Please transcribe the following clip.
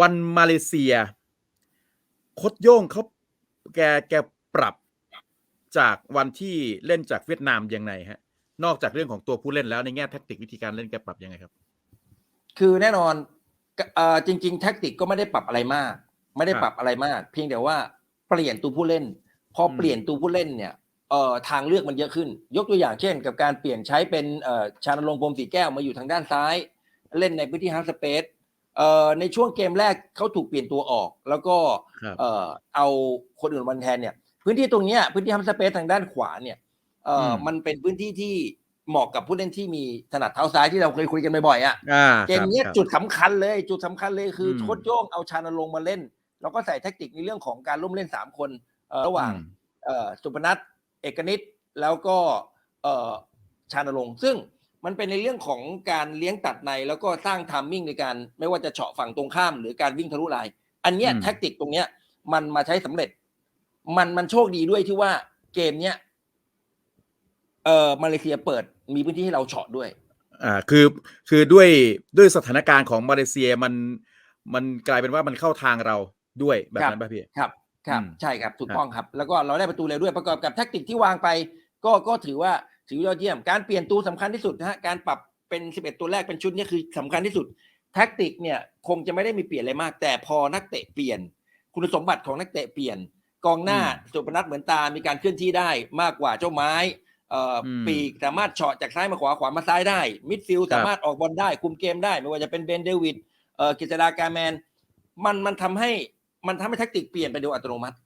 วันมาเลเซียโคดโย่งเขาแกแกปรับจากวันที่เล่นจากเวียดนามยังไงฮะ นอกจากเรื่องของตัวผู้เล่นแล้วในแง่แท็กติกวิธีการเล่นแกปรับยังไงครับ คือแน่นอนอจริง ๆ แท็กติกก็ไม่ได้ปรับอะไรมาก ไม่ได้ปรับอะไรมาก เพียงแต่ว่าเปลี่ยนตัวผู้เล่น พอเปลี่ยนตัวผู้เล่นเนี่ยเอ่อทางเลือกมันเยอะขึ้น ยกตัวอย่างเช่น กับการเปลี่ยนใช้เป็นเอ่อชานลงค์พรมสีแก้วมาอยู่ทางด้านซ้าย เล่นในพื้นที่ฮาร์ดสเปซ ในช่วงเกมแรกเขาถูกเปลี่ยนตัวออก แล้วก็ครับเอ่อเอาคนอื่นมาแทนเนี่ย พื้นที่ตรงเนี้ยพื้นที่ฮาร์ดสเปซทางด้านขวาเนี่ยเอ่ออมมันเป็นพื้นที่ที่เหมาะกับผู้เล่นที่มีถนัดเท้าซ้ายที่เราเคยคุยกันบ่อยๆอะอ่าเกมครับเนี้ยครับจุดสำคัญเลย จุดสำคัญเลยคืออมโค้ชโย่งเอาชานลงค์มาเล่น แล้วก็ใส่แทคติกในเรื่องของการร่วมเล่นสามคนเอ่อระหว่างอืมเอ่อสุพนัทเอกนิตแล้วก็เอ่อชานลงค์ซึ่ง มันเป็นในเรื่องของการเลี้ยงตัดในแล้วก็สร้างทามมิ่งในการไม่ว่าจะเฉาะฝั่งตรงข้ามหรือการวิ่งทะลุลาย อันเนี้ยอืมแทคติกตรงเนี้ย มันมาใช้สำเร็จ มันมันโชคดีด้วยที่ว่าเกมเนี้ยเอ่อมาเลเซียเปิดมีพื้นที่ให้เราเฉาะด้วยอ่าคือคือด้วยด้วยสถานการณ์ของมาเลเซียมันมันกลายเป็นว่ามันเข้าทางเราด้วยแบบนั้นป่ะพี่ครับ ครับอืมใช่ครับถูกครับต้องครับ แล้วก็เราได้ประตูเร็วด้วยประกอบกับแทคติกที่วางไป ก็ก็ถือว่า ถือยอดเยี่ยม การเปลี่ยนตัวสำคัญที่สุดนะฮะ การปรับเป็น 11 ตัวแรกเป็นชุดเนี้คือสำคัญที่สุด แทคติกเนี่ยคงจะไม่ได้มีเปลี่ยนอะไรมาก แต่พอนักเตะเปลี่ยน คุณสมบัติของนักเตะเปลี่ยน กองหน้าอืมสุพนัทเหมือนตา มีการเคลื่อนที่ได้มากกว่าเจ้าไม้เอ่ออมปีกสามารถเฉาะจากซ้ายมาขวาขวามาซ้ายได้ มิดฟิลด์ครับสามารถออกบอลได้ คุมเกมได้ ไม่ว่าจะเป็นเบนเดวิดเอ่อกิจดาการแมน มันมันทำให้มันทำให้แทคติกเปลี่ยนไปโดยอัตโนมัติ